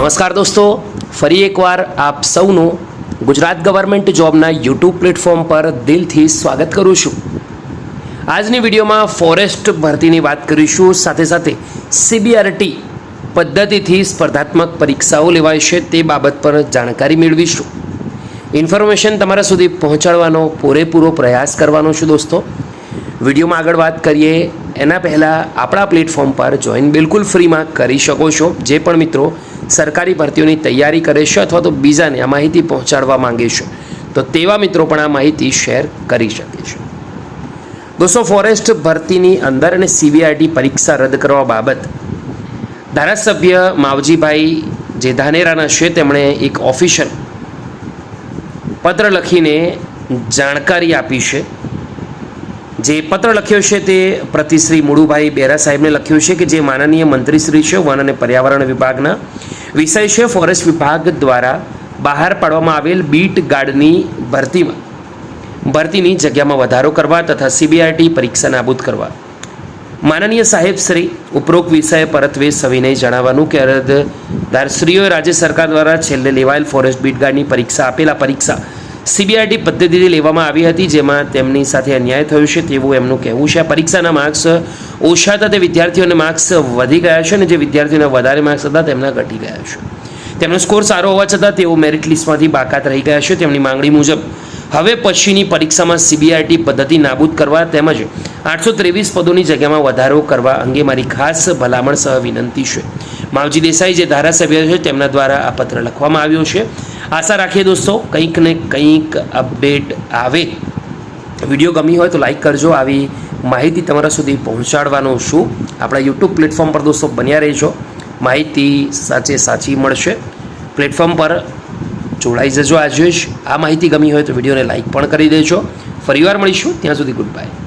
નમસ્કાર દોસ્તો, ફરી એકવાર આપ સૌનું ગુજરાત ગવર્મેન્ટ જોબના યુટ્યુબ પ્લેટફોર્મ પર દિલથી સ્વાગત કરું છું. આજની વિડીયોમાં ફોરેસ્ટ ભરતીની વાત કરીશું, સાથે સાથે સીબીઆરટી પદ્ધતિથી સ્પર્ધાત્મક પરીક્ષાઓ લેવાય છે તે બાબત પર જાણકારી મેળવીશું. ઇન્ફોર્મેશન તમારા સુધી પહોંચાડવાનો પૂરેપૂરો પ્રયાસ કરવાનો છું દોસ્તો. વિડીયોમાં આગળ વાત કરીએ, એના પહેલાં આપણા પ્લેટફોર્મ પર જોઈન બિલકુલ ફ્રીમાં કરી શકો છો. જે પણ મિત્રો સરકારી ભરતીઓની તૈયારી કરે છે અથવા તો બીજાને આ માહિતી પહોંચાડવા માંગે છે, તો તેવા મિત્રો પણ આ માહિતી શેર કરી શકે છે. દોસ્તો ફોરેસ્ટ ભરતીની અંદર અને સીબીઆરટી પરીક્ષા રદ કરવા બાબત. ધારાસભ્ય માવજીભાઈ જે ધાનેરાના છે, તેમણે એક ઓફિશિયલ પત્ર લખીને જાણકારી આપી છે. જે પત્ર લખ્યો છે તે પ્રતિશ્રી મુળુભાઈ બેરા સાહેબને લખ્યું છે કે જે માનનીય મંત્રીશ્રી છે, વન અને પર્યાવરણ વિભાગના વિષય છે, ફોરેસ્ટ વિભાગ દ્વારા બહાર પાડવામાં આવેલ બીટ ગાર્ડની ભરતીમાં ભરતીની જગ્યામાં વધારો કરવા તથા સીબીઆરટી પરીક્ષા નાબૂદ કરવા. માનનીય સાહેબ શ્રી, ઉપરોક્ત વિષય પરત્વે સવિનય જણાવવાનું કે અરજદારશ્રીઓએ રાજ્ય સરકાર દ્વારા છેલ્લે લેવાયેલ ફોરેસ્ટ બીટ ગાર્ડની પરીક્ષા, આપેલા પરીક્ષા સીબીઆરટી પદ્ધતિથી લેવામાં આવી હતી, જેમાં તેમની સાથે અન્યાય થયો છે તેવું એમનું કહેવું છે. આ પરીક્ષાના માર્ક્સ ઓછા હતા, તે વિદ્યાર્થીઓને માર્ક્સ વધી ગયા છે અને જે વિદ્યાર્થીઓને વધારે માર્ક્સ હતા, તેમના ઘટી ગયા છે. તેમનો સ્કોર સારો હોવા છતાં તેઓ મેરિટ લિસ્ટમાંથી બાકાત રહી ગયા છે તેમની માંગણી મુજબ. હવે પછીની પરીક્ષામાં સીબીઆરટી પદ્ધતિ નાબૂદ કરવા તેમજ આઠસો ત્રેવીસ પદોની જગ્યામાં વધારો કરવા અંગે મારી ખાસ ભલામણ સહ વિનંતી છે. માવજી દેસાઈ, જે ધારાસભ્ય છે, તેમના દ્વારા આ પત્ર લખવામાં આવ્યો છે. આશા રાખીએ દોસ્તો, કંઈક ને કંઈક અપડેટ આવે. વીડિયો ગમી હોય તો લાઈક કરજો, આવી માહિતી તમારા સુધી પહોંચાડવાનો છું. આપણા યુટ્યુબ પ્લેટફોર્મ પર દોસ્તો બન્યા રહેજો. માહિતી સાચે સાચી મળશે. પ્લેટફોર્મ પર જોડાઈ જજો આજે જ. આ માહિતી ગમી હોય તો વિડીયોને લાઈક પણ કરી દેજો. ફરીવાર મળીશું. ત્યાં સુધી ગુડ બાય